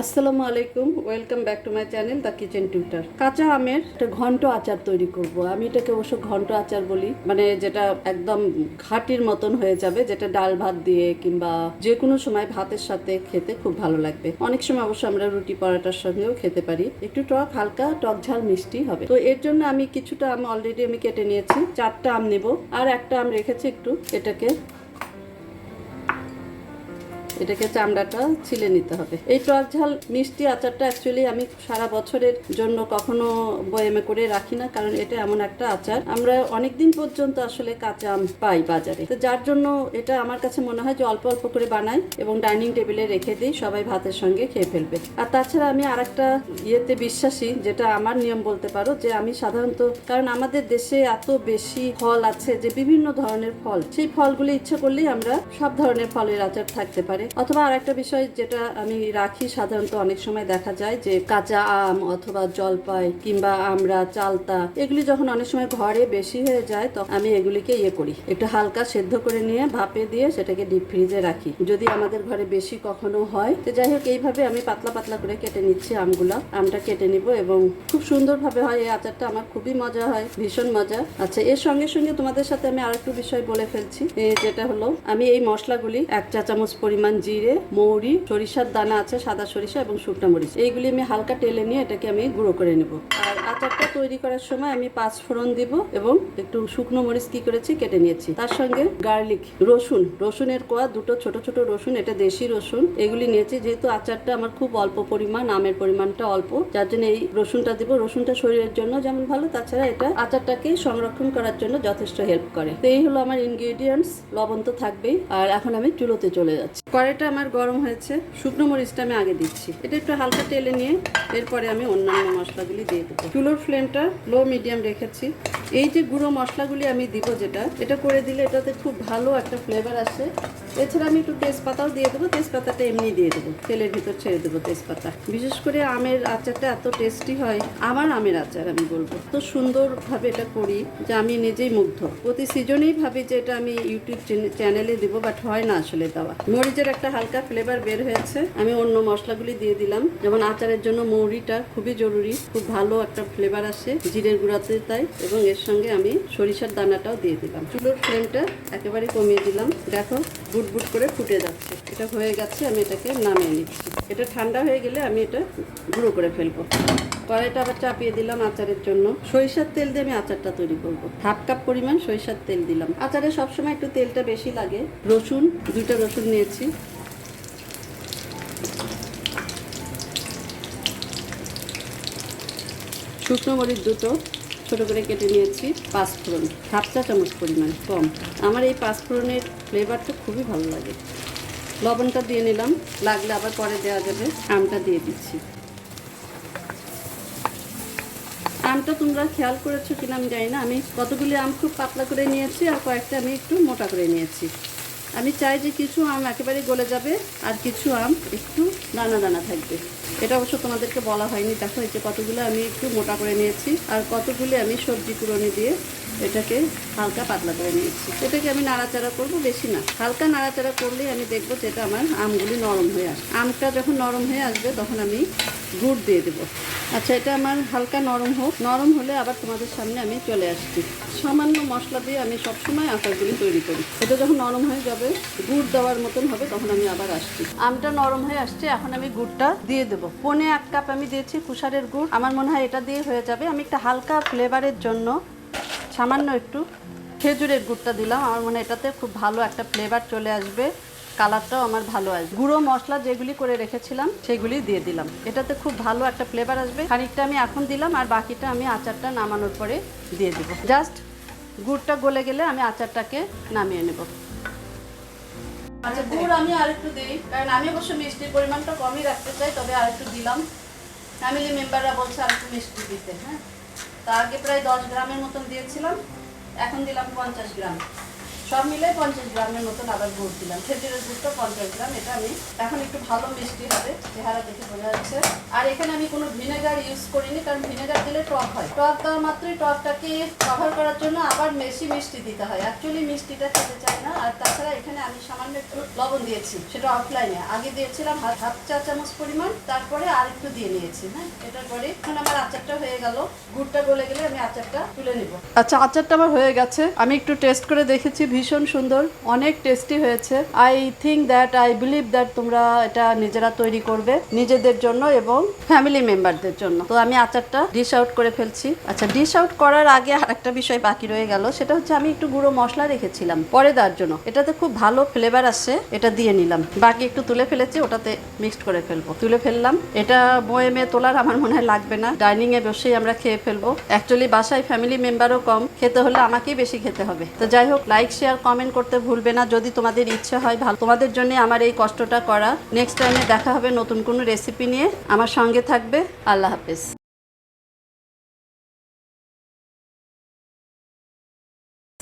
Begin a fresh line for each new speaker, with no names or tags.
আসসালামু আলাইকুম welcome back to my channel the kitchen tutor কাঁচা আমের একটা ঘন্ট আচার তৈরি করব। আমি এটাকে অবশ্য ঘন্ট আচার বলি। মানে যেটা একদম ঘাটির মতন হয়ে যাবে, যেটা ডাল ভাত দিয়ে কিংবা যে কোনো সময় ভাতের সাথে খেতে খুব ভালো লাগবে। অনেক সময় অবশ্য আমরা রুটি পরোটার সঙ্গেও খেতে পারি। একটু টক, হালকা, টক ঝাল মিষ্টি হবে। তো এর জন্য আমি কিছুটা আম অলরেডি আমি কেটে নিয়েছি। চারটা আম নেব। আর একটা আম রেখেছি একটু, এটাকে এটাকে চামড়াটা ছিলে নিতে হবে। এই টক ঝাল মিষ্টি আচারটা অ্যাকচুয়ালি আমি সারা বছরের জন্য কখনো বয়েমে করে রাখি না, কারণ এটা এমন একটা আচার। আমরা অনেক দিন পর্যন্ত আসলে কাঁচা আম পাই বাজারে। তো যার জন্য এটা আমার কাছে মনে হয় যে অল্প অল্প করে বানাই এবং ডাইনিং টেবিলে রেখে দিই, সবাই ভাতের সঙ্গে খেয়ে ফেলবে। আর তাছাড়া আমি আর একটা ইয়েতে বিশ্বাসী, যেটা আমার নিয়ম বলতে পারো, যে আমি সাধারণত, কারণ আমাদের দেশে এত বেশি ফল আছে যে বিভিন্ন ধরনের ফল, সেই ফলগুলো ইচ্ছে করলেই আমরা সব ধরনের ফলের আচার থাকতে পারে। অথবা আর একটা বিষয় যেটা আমি রাখি, সাধারণত অনেক সময় দেখা যায় যে কাঁচা আম অথবা জলপাই কিংবা আমরা চালতা, এগুলি যখন অনেক সময় ঘরে বেশি হয়ে যায়, তখন আমি এগুলিকে ইয়ে করি। একটু হালকা সেদ্ধ করে নিয়ে ভাপে দিয়ে সেটাকে ডিপ ফ্রিজে রাখি। যদি আমাদের ঘরে বেশি কখনো হয়, তো যাই হোক, এইভাবে আমি পাতলা পাতলা করে কেটে নিচ্ছি আমগুলা। আমটা কেটে নিব এবং খুব সুন্দরভাবে হয়। এই আচারটা আমার খুবই মজা হয়, ভীষণ মজা। আচ্ছা এর সঙ্গে সঙ্গে তোমাদের সাথে আমি আরেকটু বিষয় বলে ফেলছি। যেটা হলো, আমি এই মশলাগুলি এক চা চামচ পরিমাণ জিরে, মৌরি, সরিষার দানা আছে, সাদা সরিষা এবং শুকনো মরিচ। এইগুলি আমি হালকা টেলে নিয়ে এটাকে আমি গুঁড়ো করে নেব। আর আচারটা তৈরি করার সময় আমি পাঁচ ফোড়ন দিব এবং একটু শুকনো মরিচ কি করেছি, কেটে নিয়েছি। তার সঙ্গে গার্লিক, রসুন। রসুনের কোয়া, দুটো ছোট ছোট রসুন, এটা দেশি রসুন। এগুলি নিয়েছি, যেহেতু আচারটা আমার খুব অল্প পরিমাণ, আমের পরিমাণটা অল্প, যার জন্য এই রসুনটা দিব। রসুনটা শরীরের জন্য যেমন ভালো, তাছাড়া এটা আচারটাকে সংরক্ষণ করার জন্য যথেষ্ট হেল্প করে। তো এই হলো আমার ইনগ্রেডিয়েন্টস লবণ তো থাকবেই। আর এখন আমি চুলোতে চলে যাচ্ছি। কড়াইটা আমার গরম হয়েছে। শুকনো মরিচটা আমি আগে দিচ্ছি। এটা একটু হালকা তেলে নিয়ে এরপরে আমি অন্যান্য মশলাগুলি দিয়ে দেবো। চুলোর ফ্লেমটা লো মিডিয়াম রেখেছি। এই যে গুঁড়ো মশলাগুলি আমি দিব যেটা, এটা করে দিলে এটাতে খুব ভালো একটা ফ্লেভার আসে। এছাড়া আমি একটু তেজপাতাও দিয়ে দেবো। তেজপাতাটা এমনি দিয়ে দেবো। তেলের ভিতর ছেড়ে দেবো তেজপাতা। বিশেষ করে আমের আচারটা এত টেস্টি হয়, আমার আমের আচার আমি বলব। তো সুন্দরভাবে এটা করি যে আমি নিজেই মুগ্ধ। প্রতি সিজনেই ভাবি যে এটা আমি ইউটিউব চ্যানেলে দেবো বাট হয় না আসলে দেওয়া। মরিচের একটা হালকা ফ্লেভার বের হয়েছে। আমি অন্য মশলাগুলি দিয়ে দিলাম। যেমন আচারের জন্য মৌরিটা খুবই জরুরি। খুব ভালো একটা ফ্লেভার আসে জিরের গুঁড়াতে তাই। এবং এর সঙ্গে আমি সরিষার দানাটাও দিয়ে দিলাম। চুলোর ফ্লেমটা একেবারে কমিয়ে দিলাম। দেখো বুট বুট করে ফুটে যাচ্ছে। এটা হয়ে গেছে, আমি এটাকে নামিয়ে নিচ্ছি। এটা ঠান্ডা হয়ে গেলে আমি এটা গুঁড়ো করে ফেলব। কড়াইটা আবার চাপিয়ে দিলাম আচারের জন্য। সরিষার তেল দিয়ে আমি আচারটা তৈরি করব। হাফ কাপ পরিমাণ সরিষার তেল দিলাম। আচারে সবসময় একটু তেলটা বেশি লাগে। রসুন, দুইটা রসুন নিয়েছি। শুকনো মরিচ দুটো, ছোট করে কেটে নিয়েছি পাঁচ ফোড়ন হাফ চা চামচ পরিমাণ, কম। আমার এই পাঁচ ফোড়নের ফ্লেভারটা খুবই ভালো লাগে। লবণটা দিয়ে নিলাম। লাগলে আবার পরে দেওয়া যাবে। আমটা দিয়ে দিচ্ছি। আমটা তোমরা খেয়াল করেছ কিনা আমি জানি না। আমি কতগুলি আম খুব পাতলা করে নিয়েছি আর কয়েকটা আমি একটু মোটা করে নিয়েছি। আমি চাই যে কিছু আম একেবারে গলে যাবে আর কিছু আম একটু দানা দানা থাকবে। এটা অবশ্য তোমাদেরকে বলা হয়নি। দেখো এই যে কতগুলো আমি একটু মোটা করে নিয়েছি আর কতগুলি আমি সবজি কুড়নি দিয়ে এটাকে হালকা পাতলা করে নিয়েছি। এটাকে আমি নাড়াচাড়া করব বেশি না। হালকা নাড়াচাড়া করলেই আমি দেখব যে এটা আমার আমগুলি নরম হয়ে আসবে আমটা যখন নরম হয়ে আসবে তখন আমি গুড় দিয়ে দেবো। আচ্ছা এটা আমার হালকা নরম হোক। নরম হলে আবার তোমাদের সামনে আমি চলে আসছি। সামান্য মশলা দিয়ে আমি সবসময় আচারগুলি তৈরি করি। এটা যখন নরম হয়ে যাবে, গুড় দেওয়ার মতন হবে তখন আমি আবার আসছি। আমটা নরম হয়ে আসছে, এখন আমি গুড়টা দিয়ে দেবো। পনে এক কাপ আমি দিয়েছি কুষারের গুড়। আমার মনে হয় এটা দিয়ে হয়ে যাবে। আমি একটা হালকা ফ্লেভারের জন্য সামান্য একটু খেজুরের গুড়টা দিলাম। আমার মনে হয় এটাতে খুব ভালো একটা ফ্লেভার চলে আসবে। কালারটাও আমার ভালো আসবে। গুঁড়ো মশলা যেগুলি করে রেখেছিলাম, সেগুলি দিয়ে দিলাম। এটাতে খুব ভালো একটা ফ্লেভার আসবে। খানিকটা আমি এখন দিলাম আর বাকিটা আমি আচারটা নামানোর পরে দিয়ে দিব। জাস্ট গুড়টা গলে গেলে আমি আচারটাকে নামিয়ে নেব। আচ্ছা গুড় আমি আরেকটু দিই, কারণ আমি অবশ্য মিষ্টির পরিমাণটা কমই রাখতে চাই, তবে আরেকটু দিলাম। ফ্যামিলি মেম্বাররা বলছে আরেকটু মিষ্টি দিতে হ্যাঁ? তা আগে প্রায় দশ গ্রামের মতন দিয়েছিলাম, এখন দিলাম পঞ্চাশ গ্রাম। সব মিলে পঞ্চাশ গ্রামের মতন আবার গুড় দিলাম। খেজুরের গুড়টা পঞ্চাশ গ্রাম, এটা আমি এখন একটু ভালো মিষ্টি হবে, চেহারা দেখে বোঝা যাচ্ছে। আর এখানে আমি কোনো ভিনেগার ইউজ করিনি, কারণ ভিনেগার দিলে টক হয়। টক দেওয়া মাত্রই টকটাকে কভার করার জন্য আবার বেশি মিষ্টি দিতে হয়। অ্যাকচুয়ালি মিষ্টিটা খেতে চাই না, আর তাছাড়া এখানে আমি সামান্য একটু লবণ দিয়েছি, সেটা অফলাইনে আগে দিয়েছিলাম হাফ চা চামচ পরিমাণ, তারপরে আর একটু দিয়ে নিয়েছি হ্যাঁ? এটার পরে এখন আমার আচারটা হয়ে গেল। গুড়টা গলে গেলে আমি আচারটা তুলে নিব। আচ্ছা আচারটা আমার হয়ে গেছে। আমি একটু টেস্ট করে দেখেছি ভীষণ সুন্দর, অনেক টেস্টি হয়েছে। I think that I believe that তোমরা এটা নিজেরা তৈরি করবে, নিজেদের জন্য এবং ফ্যামিলি মেম্বারদের জন্য। তো আমি আচারটা ডিশ আউট করে ফেলছি। আচ্ছা ডিশ আউট করার আগে আর একটা বিষয় বাকি রয়ে গেল, সেটা হচ্ছে আমি একটু গুঁড়ো মশলা রেখেছিলাম পরে দেওয়ার জন্য। এটাতে খুব ভালো ফ্লেভার আসে, এটা দিয়ে নিলাম। বাকি একটু তুলে ফেলেছি, ওটাতে মিক্সড করে ফেলব। তুলে ফেললাম। এটা বয়েমে তোলার আমার মনে হয় লাগবে না। ডাইনিং এ বসেই আমরা খেয়ে ফেলব। অ্যাকচুয়ালি বাসায় ফ্যামিলি মেম্বারও কম। খেতে হলে আমাকেই বেশি খেতে হবে। তো যাই হোক লাইক শেয়ার কমেন্ট করতে ভুলবে না। যদি তোমাদের ইচ্ছে হয় ভালো, তোমাদের জন্য আমার এই কষ্টটা করা। নেক্সট টাইমে দেখা হবে নতুন কোনো রেসিপি নিয়ে। আমার সঙ্গে থাকবে। আল্লাহ হাফেজ।